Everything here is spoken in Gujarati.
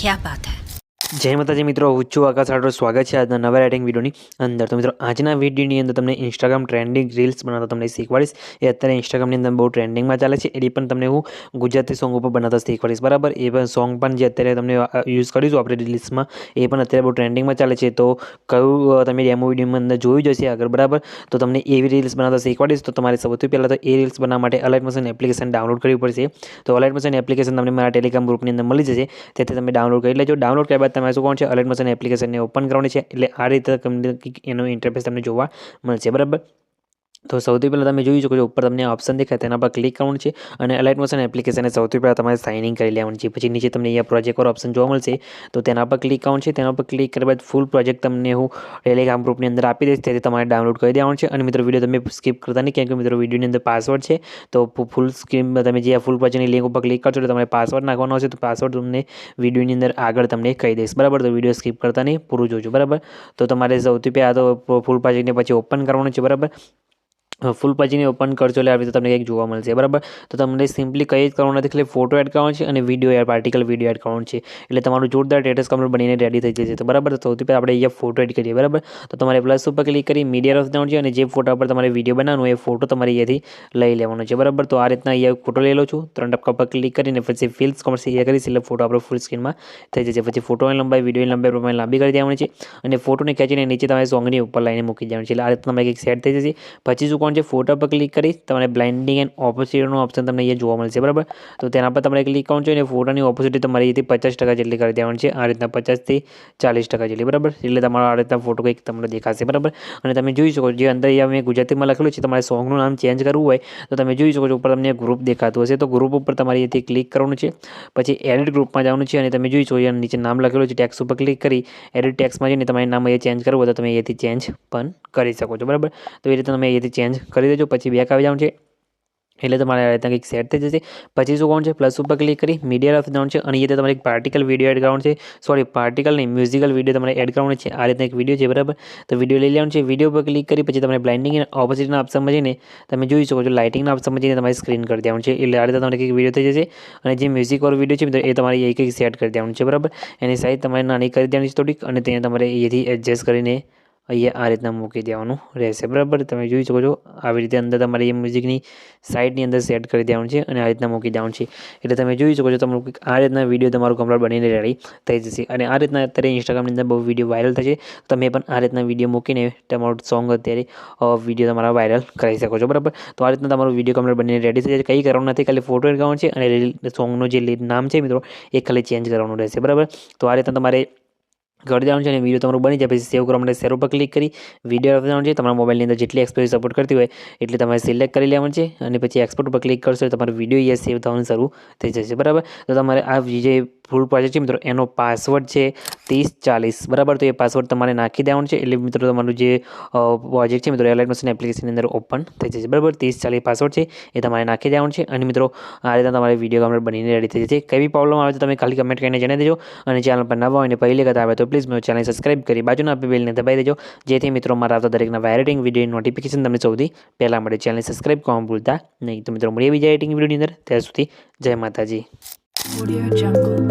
क्या बात है જય માતાજી મિત્રો હું છું આકાશ રાઠોડ સ્વાગત છે આજના નવા રાઇટિંગ વિડીયોની અંદર. તો મિત્રો, આજના વિડીયોની અંદર તમને ઇન્સ્ટાગ્રામ ટ્રેન્ડિંગ રીલ્સ બનાવતા તમને શીખવાડીશ. એ અત્યારે ઇન્સ્ટાગ્રામની અંદર બહુ ટ્રેન્ડિંગમાં ચાલે છે. એ પણ તમને હું ગુજરાતી સોંગ ઉપર બનાવતા શીખવાડીશ. બરાબર? એ પણ સોંગ પણ જે અત્યારે તમને યુઝ કરીશું આપણે રીલ્સમાં એ પણ અત્યારે બહુ ટ્રેન્ડિંગમાં ચાલે છે. તો કયું તમે ડેમો વિડીયોની અંદર જોયું જશે આગળ, બરાબર? તો તમને એવી રીલ્સ બનાવતા શીખવાડીશ. તો તમારે સૌથી પહેલાં તો એ રીલ્સ બનાવવા માટે અલાઇટ મશન એપ્લિકેશન ડાઉનલોડ કરવી પડશે. તો અલાઇટ મશન એપ્લિકેશન તમને મારા ટેલિગ્રામ ગ્રુપની અંદર મળી જશે. તેથી તમે ડાઉનલોડ કરી લેજો. ડાઉનલોડ કર્યા તમારે શું કોણ છે અલર્ટ મોશન એપ્લિકેશનને ઓપન કરવાની છે, એટલે આ રીતે તમને એનો ઇન્ટરફેસ તમને જોવા મળશે, બરાબર? તો સૌથી પહેલાં તમે જોઈ શકો છો, ઉપર તમને ઓપ્શન દેખાય, તેના પર ક્લિક કરવાનું છે અને અલાઇટ મોશન એપ્લિકેશનને સૌથી પહેલાં તમારે સાઇન ઇન કરી લેવાનું છે. પછી નીચે તમને અહીંયા પ્રોજેક્ટ પર ઓપ્શન જોવા મળશે, તો તેના પર ક્લિક કરવાનું છે. તેના પર ક્લિક કર્યા બાદ ફૂલ પ્રોજેક્ટ તમને હું ટેલિગ્રામ ગ્રુપની અંદર આપી દઈશ. તેથી તમારે ડાઉનલોડ કરી દેવાનું છે. અને મિત્રો વીડિયો તમે સ્કીપ કરતા નહીં કેમ કે મિત્રો વિડીયોની અંદર પાસવર્ડ છે, તો ફૂલ સ્ક્રીન તમે જે ફૂલ પ્રોજેક્ટની લિંક ઉપર ક્લિક કરશો, તો તમારે પાસવર્ડ નાખવાનો હશે, તો પાસવર્ડ તમને વિડીયોની અંદર આગળ તમને કહી દઈશ. બરાબર? તો વીડિયો સ્કીપ કરતા નહીં, પૂરું જોજો. બરાબર? તો તમારે સૌથી પહેલાં તો ફૂલ પ્રોજેક્ટને પછી ઓપન કરવાનું છે. બરાબર? ફૂલ પછીને ઓપન કરશો એટલે આવી રીતે તમને કંઈક જોવા મળશે. બરાબર? તો તમને સિમ્પલી કંઈ જ કરવાનું નથી, ખાલી ફોટો એડ કરવાનો છે અને video add particle video add કરવાનું છે. એટલે તમારું જોરદાર સ્ટેટસ કમ્પ્લીટ બનીને રેડી થઈ જશે તો, બરાબર? તો સૌથી પહેલાં આપણે અહીંયા ફોટો એડ કરીએ, બરાબર? તો તમારે પ્લસ ઉપર ક્લિક કરી મીડિયા જવાનું છે અને જે ફોટા પર તમારે વીડિયો બનાવવાનો એ ફોટો તમારે અહીંયાથી લઈ લેવાનો છે, બરાબર? તો આ રીતના અહીંયા ફોટો લઈ લો છું. ત્રણ ટપકા પર ક્લિક કરીને પછી ફિલ્સ કોમર્સ અહીંયા કરીશ એટલે ફોટો આપણો ફૂલ સ્ક્રીનમાં થઈ જશે. પછી ફોટોની લંબાઈ વિડીયોની લંબાઈ પ્રમાણે લાંબી કરી દેવાની છે અને ફોટોને ખેંચીને નીચે તમારે સોંગની ઉપર લઈને મૂકી દેવાનું છે. એટલે આ રીતના તમારે કંઈક સેટ થઈ જશે. પછી શું કોણ ફોટો પર ક્લિક કરી, તમારે બ્લાઇન્ડિંગ એન્ડ ઓપોસિટીનું ઓપ્શન તમને અહીંયા જોવા મળશે, બરાબર? તો તેના પર તમારે ક્લિક કરવાનું છે અને ફોટાની ઓપોસિટી તમારી અહીંથી પચાસ ટકા જેટલી કરી દેવાની છે, આ રીતના પચાસથી ચાલીસ ટકા જેટલી, બરાબર? એટલે તમારો આ રીતના ફોટો કંઈક તમને દેખાશે, બરાબર? અને તમે જોઈ શકો જે અંદર અહીંયા મેં ગુજરાતીમાં લખેલું છે, તમારે સોંગનું નામ ચેન્જ કરવું હોય, તો તમે જોઈ શકો છો, ઉપર તમને ગ્રુપ દેખાતું હશે, તો ગ્રુપ ઉપર તમારે અહીંથી ક્લિક કરવાનું છે, પછી એડિટ ગ્રુપમાં જવાનું છે, અને તમે જોઈ શકો અહીંયા નીચે નામ લખેલું છે ટેક્સ ઉપર ક્લિક કરી એડિટ ટેક્સમાં જઈને તમારે નામ અહીંયા ચેન્જ કરવું હોય, તો તમે અહીંયાથી ચેન્જ પણ કરી શકો છો, બરાબર? તો એ રીતે તમે અહીંયાથી ચેન્જ કરી દેજો, પછી બેક આવી જવાનું છે. એટલે તમારે આ રીતના કંઈક સેટ થઈ જશે. પછી શું કોણ છે? પ્લસ ઉપર ક્લિક કરી મીડિયા ઓફ જવાનું છે. અને એ તમારે એક પાર્ટિકલ વીડિયો એડ કરવાનું છે. સોરી પાર્ટિકલ નહીં મ્યુઝિકલ વીડિયો તમારે એડ કરવાનો છે. આ રીતના એક વીડિયો છે, બરાબર? તો વીડિયો લઈ લેવાનું છે. વીડિયો પર ક્લિક કરી પછી તમારે બ્લાઇન્ડિંગ અને ઓપોઝિટના ઓપ્શનમાં જઈને તમે જોઈ શકો છો. લાઇટિંગના ઓપ્શનમાં જઈને તમારે સ્ક્રીન કરી દેવાનું છે. એટલે આ રીતે તમારે કંઈક વીડિયો થઈ જશે. અને જે મ્યુઝિકવાળો વીડિયો છે એ તમારે એક એક સેટ કરી દેવાનું છે, બરાબર? એની સાઇઝ તમારે નાની કરી દેવાની છે થોડીક. અને તેને તમારે એથી એડજસ્ટ કરીને અહીંયા આ રીતના મૂકી દેવાનું રહેશે. બરાબર? તમે જોઈ શકો છો, આવી રીતે અંદર તમારે એ મ્યુઝિકની સાઇડની અંદર સેટ કરી દેવાનું છે અને આ રીતના મૂકી દેવાનું છે. એટલે તમે જોઈ શકો છો, તમારું આ રીતના વીડિયો તમારું કમ્પ્લીટ બનીને રેડી થઈ જશે. અને આ રીતના અત્યારે ઇન્સ્ટાગ્રામની અંદર બહુ વીડિયો વાયરલ થશે. તમે પણ આ રીતના વીડિયો મૂકીને તમારું સોંગ અત્યારે વીડિયો તમારા વાયરલ કરી શકો છો. બરાબર? તો આ રીતના તમારું વીડિયો કમ્પ્લીટ બનીને રેડી થઈ જશે. કંઈ કરવાનું નથી, ખાલી ફોટો કરવાનો છે અને સોંગનું જે નામ છે મિત્રો, એ ખાલી ચેન્જ કરવાનું રહેશે. બરાબર? તો આ રીતના તમારે કરી દેવાનું છે અને વીડિયો તમારું બની જાય, પછી સેવ કરવા માટે શેર ઉપર ક્લિક કરી વીડિયો આપવાનું છે. તમારા મોબાઈલની અંદર જેટલી એક્સપોઝ સપોર્ટ કરતી હોય, એટલે તમારે સિલેક્ટ કરી લેવાનું છે અને પછી એક્સપોર્ટ ઉપર ક્લિક કરશો તમારો વીડિયો અહીંયા સેવ થવાનું શરૂ થઈ જશે. બરાબર? તો તમારે આ જે ફૂલ પ્રોજેક્ટ છે. મિત્રો, એનો પાસવર્ડ છે ત્રીસ ચાલીસ. બરાબર? તો એ પાસવર્ડ તમારે નાખી દેવાનો છે. એટલે મિત્રો, તમારું જે પ્રોજેક્ટ છે મિત્રો એલાઇટ મશીન એપ્લિકેશનની અંદર ઓપન થઈ જશે. બરાબર? ત્રીસ ચાલીસ પાસવર્ડ છે. એ તમારે નાખી દેવાનો છે. અને મિત્રો, આ રીતે તમારે વીડિયો કમ્પ્લીટ બનીને રેડી થઈ જશે. કઈ પ્રોબ્લેમ આવે તો તમે ખાલી કમેન્ટ કરીને જણાવી દેજો. અને ચેનલ પર નવા હોય અને પહેલી વખત આવે તો પ્લીઝ મેં ચેનલ સબસ્ક્રાઇબ કરી બાજુના આપી દબાઈ દેજો. જેથી મિત્રો, મારા આવતા દરેકના વાયરેટિંગ વીડિયો નોટિફિકેશન તમને સૌથી પહેલાં મળે. ચેનલ સબસ્ક્રાઇબ કરવા ભૂલતા નહીં. તો મિત્રો, મળીએ બીજા રેટિંગ વિડીયોની અંદર. ત્યાં સુધી જય માતાજી. Audio Jungle.